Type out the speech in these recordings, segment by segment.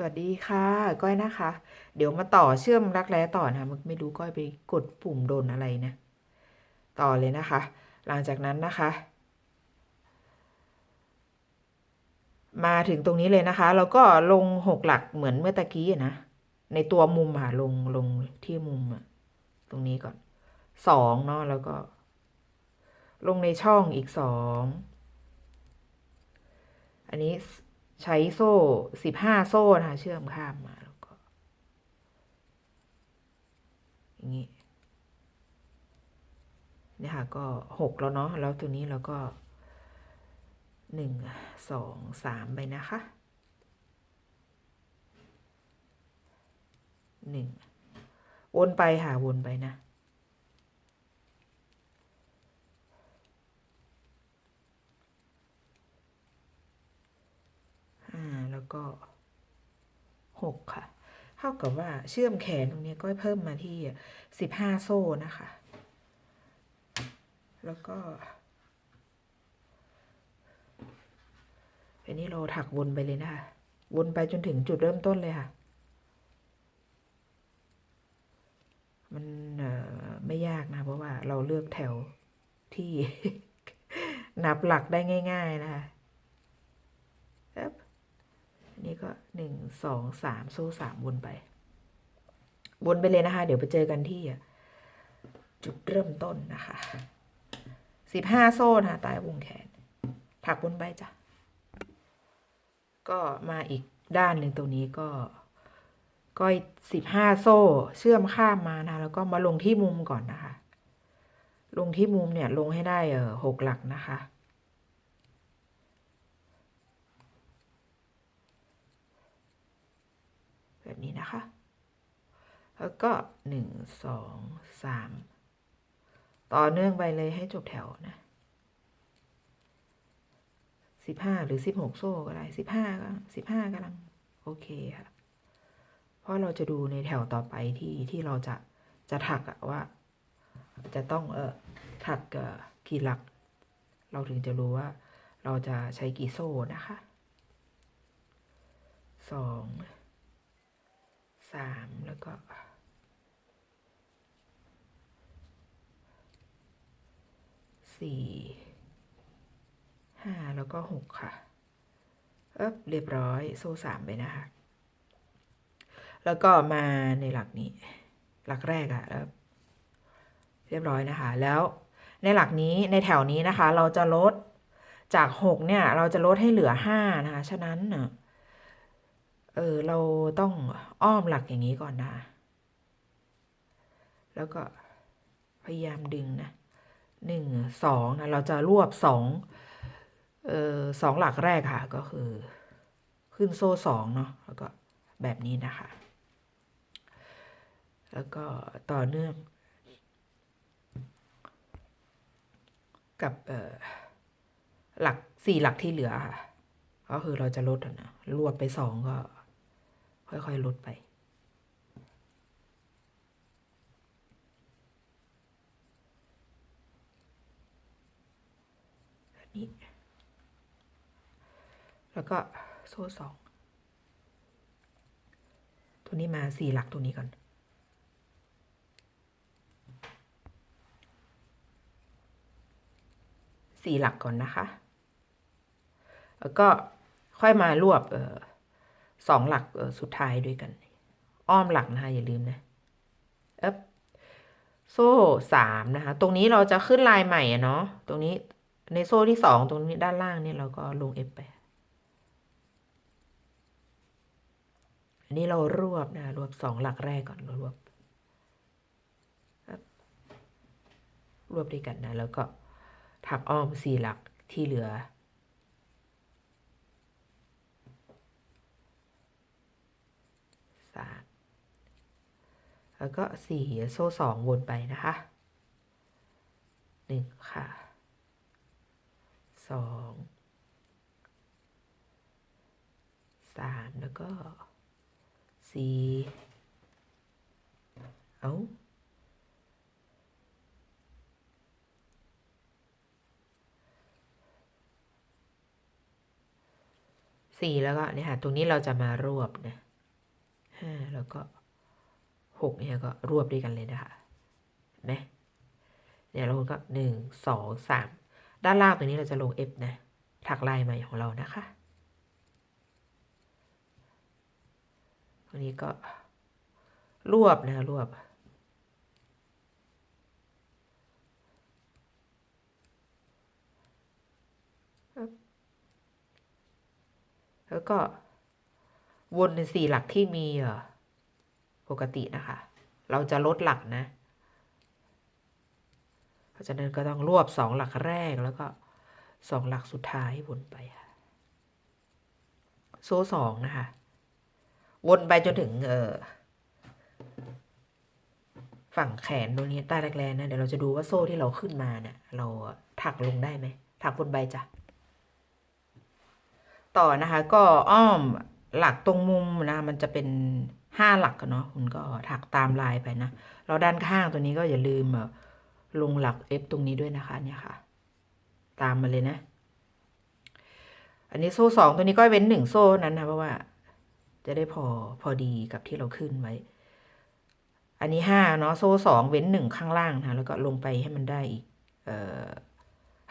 สวัสดีค่ะ ก้อยนะคะ เดี๋ยวมาต่อเชื่อมรักแร้ต่อนะคะมันไม่รู้ก้อยไปกดปุ่มโดนอะไรนะ ต่อเลยนะคะ หลังจากนั้นนะคะ มาถึงตรงนี้เลยนะคะแล้วก็ลงหกหลักเหมือนเมื่อตะกี้นะ ในตัวมุมค่ะลงลงที่มุมอะตรงนี้ก่อนสองเนาะแล้วก็ ลงในช่องอีกสองอันนี้ ใช้โซ่สิบห้าโซ่นะคะเชื่อมข้ามมาแล้วก็ อย่างนี้เนี่ยค่ะก็หกแล้วเนาะแล้วตัวนี้เราก็หนึ่งสองสามไปนะคะหนึ่งวนไปค่ะวนไปนะ ห้าแล้ว ก็หกค่ะ เท่ากับว่าเชื่อมแขนตรงนี้ก็เพิ่มมาที่สิบห้าโซ่นะคะ แล้วก็ อันนี้เราถักวนไปเลยนะคะ วนไปจนถึงจุดเริ่มต้นเลยค่ะ มันไม่ยากนะ เพราะว่าเราเลือกแถวที่นับหลักได้ง่าย ๆ นะคะ นนี้ก็หนึ่งสองสามโซ่สามวนไปวนไปเลยนะคะ เดี๋ยวไปเจอกันที่ จุดเริ่มต้นนะคะสิบห้าโซ่นะคะใต้วงแขน ถักวนไปจ้ะ ก็มาอีกด้านหนึ่งตรงนี้ก็ก็สิบห้าโซ่เชื่อมข้ามมานะ แล้วก็มาลงที่มุมก่อนนะคะ ลงที่มุมเนี่ยลงให้ได้เออหกหลักนะคะ แบบนี้นะคะ แล้วก็หนึ่งสองสามต่อเนื่องไปเลยให้จบแถวนะสิบห้าหรือสิบหกโซ่ก็ได้สิบห้าก็สิบห้ากำลัง โอเคค่ะ เพราะเราจะดูในแถวต่อไปที่ที่เราจะจะถักอะว่า จะต้องเออถักกี่หลัก เราถึงจะรู้ว่า เราจะใช้กี่โซ่นะคะสอง สามแล้วก็สี่ห้าแล้วก็หกค่ะเอ๊บเรียบร้อยโซ่สามไปนะคะแล้วก็มาในหลักนี้ หลักแรกอะแล้วเรียบร้อยนะคะ แล้วในหลักนี้ในแถวนี้นะคะ เราจะลดจากหกเนี่ย เราจะลดให้เหลือห้านะคะ ฉะนั้นเน่ะ เออเราต้องอ้อมหลักอย่างนี้ก่อนนะ แล้วก็พยายามดึงนะหนึ่งสองนะเราจะรวบสองเออสองหลักแรกค่ะก็คือ ขึ้นโซ่สองเนาะแล้วก็แบบนี้นะคะ แล้วก็ต่อเนื่อง กับเออหลักสี่หลักที่เหลือค่ะก็คือเราจะลดนะรวบไปสองก็ ค่อยๆลดไป แบบนี้ แล้วก็โซ่สอง ตัวนี้มาสี่หลักตัวนี้ก่อนสี่หลักก่อนนะคะ แล้วก็ค่อยมารวบเออ สองหลักสุดท้ายด้วยกัน อ้อมหลักนะคะอย่าลืมนะเอ๊บโซ่สามนะคะ ตรงนี้เราจะขึ้นลายใหม่อะเนาะตรงนี้ในโซ่ที่สองตรงนี้ด้านล่างเนี่ยเราก็ลงเอฟไปอันนี้เรารวบนะรวบสองหลักแรกก่อนรวบรวบด้วยกันนะ แล้วก็ถักอ้อมสี่หลักที่เหลือ สาม แล้วก็สี่โซ่สองวนไปนะคะหนึ่งค่ะสองสามแล้วก็สี่เอาสี่แล้วก็เนี่ยค่ะ ตรงนี้เราจะมารวบนะห้าแล้วก็ หกเนี่ยก็รวบด้วยกันเลยนะคะนไหมเนี่ยเราก็หนึ่งสองสามด้านล่างตัวนี้เราจะลง F นะถักลายใหม่ของเรานะคะตัวนี้ก็รวบนะรวบแล้วก็วนในสี่หลักที่มีเอ่อ ปกตินะคะ เราจะลดหลักนะ เพราะฉะนั้นก็ต้องรวบสองหลักแรกแล้วก็สองหลักสุดท้ายวนไปค่ะโซ่สองนะคะ วนไปจนถึงเออฝั่งแขนตรงนี้ใต้แรกๆนะ เดี๋ยวเราจะดูว่าโซ่ที่เราขึ้นมาเนี่ยเราถักลงได้ไหมถักบนใบจ้ะ ต่อนะคะ ก็อ้อมหลักตรงมุมนะ มันจะเป็น ห้าหลักกันเนาะคุณก็ถักตามลายไปนะเราด้านข้างตัวนี้ก็อย่าลืมลงหลัก F ตรงนี้ด้วยนะคะเนี่ยค่ะ ตามมาเลยนะ อันนี้โซ่สองตัวนี้ก็เว้นหนึ่งโซ่นั้นนะเพราะว่า จะได้พอพอดีกับที่เราขึ้นไว้ อันนี้ห้าเนาะโซ่สองเว้นหนึ่งข้างล่างนะแล้วก็ลงไปให้มันได้อีก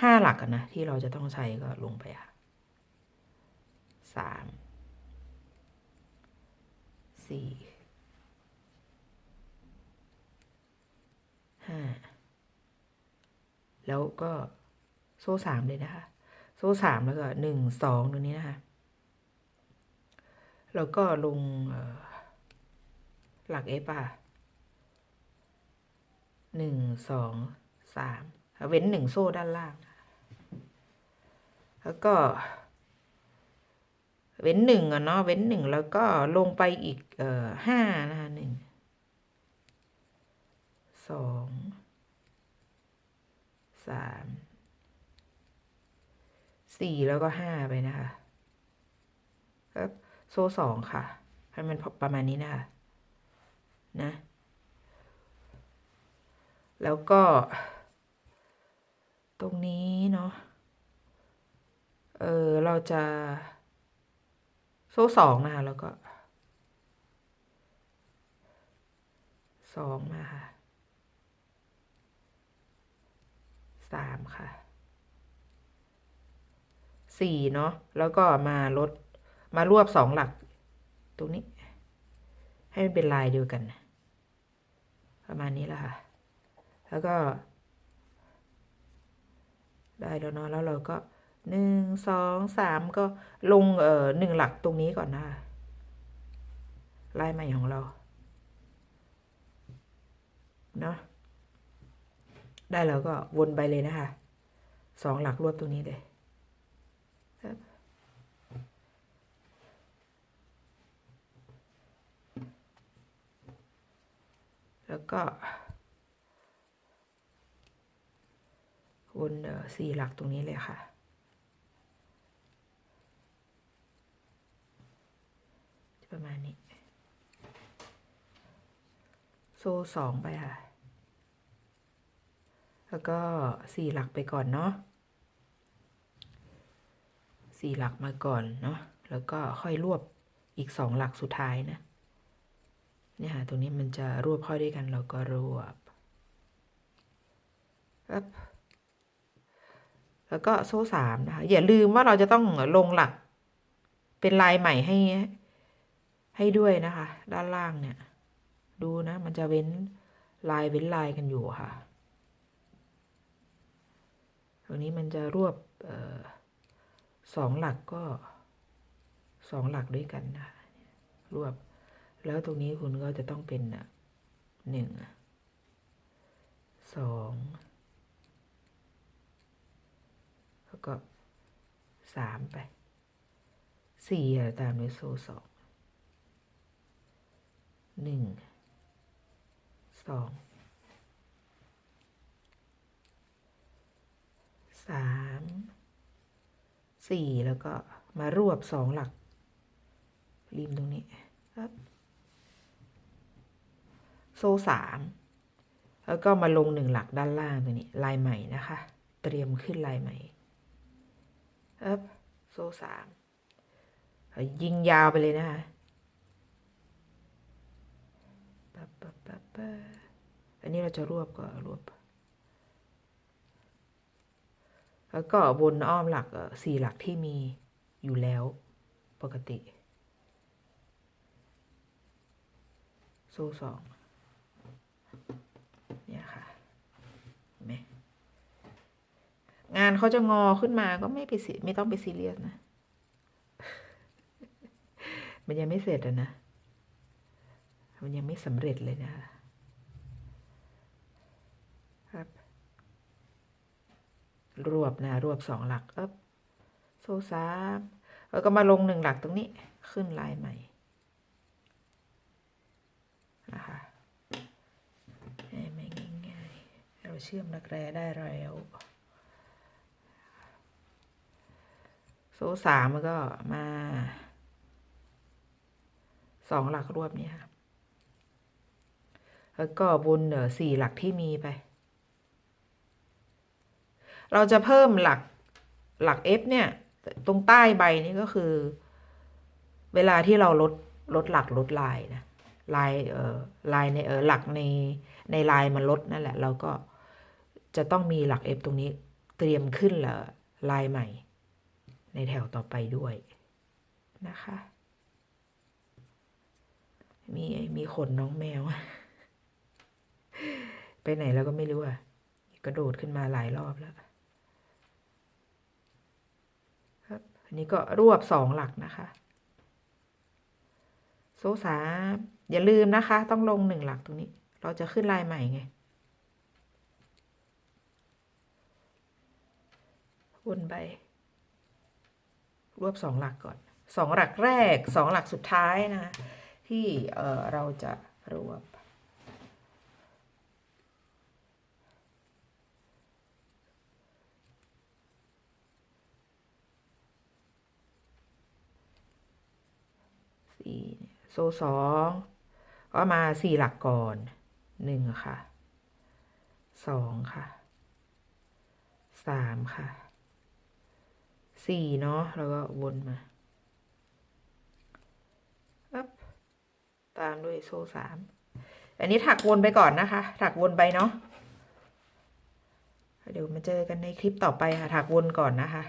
ห้าหลักอะนะที่เราจะต้องใช้ก็ลงไปค่ะสาม สี่ห้าแล้วก็โซ่สามเลยนะคะ โซ่สามแล้วก็หนึ่งสองตรงนี้นะคะ แล้วก็ลงหลักเอฟอะหนึ่งสองสามเว้นหนึ่งโซ่ด้านล่าง แล้วก็ เว้นหนึ่งอะเนาะเว้นหนึ่งแล้วก็ลงไปอีกเอ่อห้านะคะหนึ่งสองสามสี่แล้วก็ห้าไปนะคะครับโซ่สองค่ะ ให้มันประมาณนี้นะคะนะ แล้วก็ ตรงนี้เนาะเออเราจะ โซ่สองนะคะแล้วก็สองมาค่ะสามค่ะสี่เนาะแล้วก็มาลดมารวบสองหลักตรงนี้ ให้มันเป็นลายเดียวกัน ประมาณนี้แหละค่ะ แล้วก็ ได้แล้วเนาะแล้วเราก็ หนึ่งสองสามก็ลงเอ่อหนึ่งหลักตรงนี้ก่อนนะคะลายใหม่ของเราเนาะได้แล้วก็วนไปเลยนะคะสองหลักรวบตรงนี้เลยแล้วก็วนสี่หลักตรงนี้เลยค่ะ ประมาณนี้ โซ่สองไปค่ะ แล้วก็สี่หลักไปก่อนเนาะสี่หลักมาก่อนเนาะแล้วก็ค่อยรวบอีกสองหลักสุดท้ายนะเนี่ยค่ะตรงนี้มันจะรวบเข้าด้วยกันเราก็รวบครับแล้วก็โซ่สามนะคะอย่าลืมว่าเราจะต้องลงหลักเป็นลายใหม่ให้ ให้ด้วยนะคะ ด้านล่างเนี่ย ดูนะ มันจะเว้นลายเว้นลายกันอยู่ค่ะ ตรงนี้มันจะรวบออสองหลักก็สองหลักด้วยกันนะรวบ แล้วตรงนี้คุณก็จะต้องเป็นหนึ่งสองแล้วก็สามไปสี่ตามด้วยโซ่สอง หนึ่งสองสามสี่แล้วก็มารวบสองหลัก ริมตรงนี้ครับโซ่สามแล้วก็มาลงหนึ่งหลักด้านล่างตรงนี้ ลายใหม่นะคะ เตรียมขึ้นลายใหม่ครับโซ่สามยิงยาวไปเลยนะคะ ปั๊บปั๊บปั๊บปั๊บ อันนี้เราจะรวบก็รวบ แล้วก็วนอ้อมหลักสี่หลักที่มีอยู่แล้วปกติ โซ่สองเนี่ยค่ะเห็นไหมงานเขาจะงอขึ้นมาก็ไม่ไปไม่ต้องไปซีเรียสนะ มันยังไม่เสร็จอะนะ มันยังไม่สำเร็จเลยนะคะครับ รวบนะรวบสองหลักอ๊บโซ่สามแล้วก็มาลงหนึ่งหลักตรงนี้ขึ้นลายใหม่นะคะไม่ง่ายๆเราเชื่อมรักแร้ได้แล้วโซ่สามมันก็มาสองหลักรวบเนี่ยแล้วก็บนเออสี่หลักที่มีไป เราจะเพิ่มหลักหลัก F เนี่ย ตรงใต้ใบนี่ก็คือ เวลาที่เราลดลดหลักลดลายนะลายเอ่อลายในเออหลักในในลายมันลดนั่นแหละ เราก็จะต้องมีหลัก F ตรงนี้เตรียมขึ้นละลายใหม่ ในแถวต่อไปด้วยนะคะ มีมีขนน้องแมว ไปไหนแล้วก็ไม่รู้อะกระโดดขึ้นมาหลายรอบแล้ว ครับ อั นนี้ก็รวบสองหลักนะคะ โซ่สามอย่าลืมนะคะ ต้องลงหนึ่งหลักตรงนี้ เราจะขึ้นลายใหม่ไงวนไปรวบสองหลักก่อนสองหลักแรกสองหลักสุดท้ายนะคะที่เเราจะรวบ สี่เนี่ย โซ่สองก็มาสี่หลักก่อนหนึ่งค่ะสองค่ะสามค่ะสี่เนาะแล้วก็วนมาปั๊บตามด้วยโซ่สามอันนี้ถักวนไปก่อนนะคะ ถักวนไปเนาะเดี๋ยวมาเจอกันในคลิปต่อไปค่ะ ถักวนก่อนนะคะ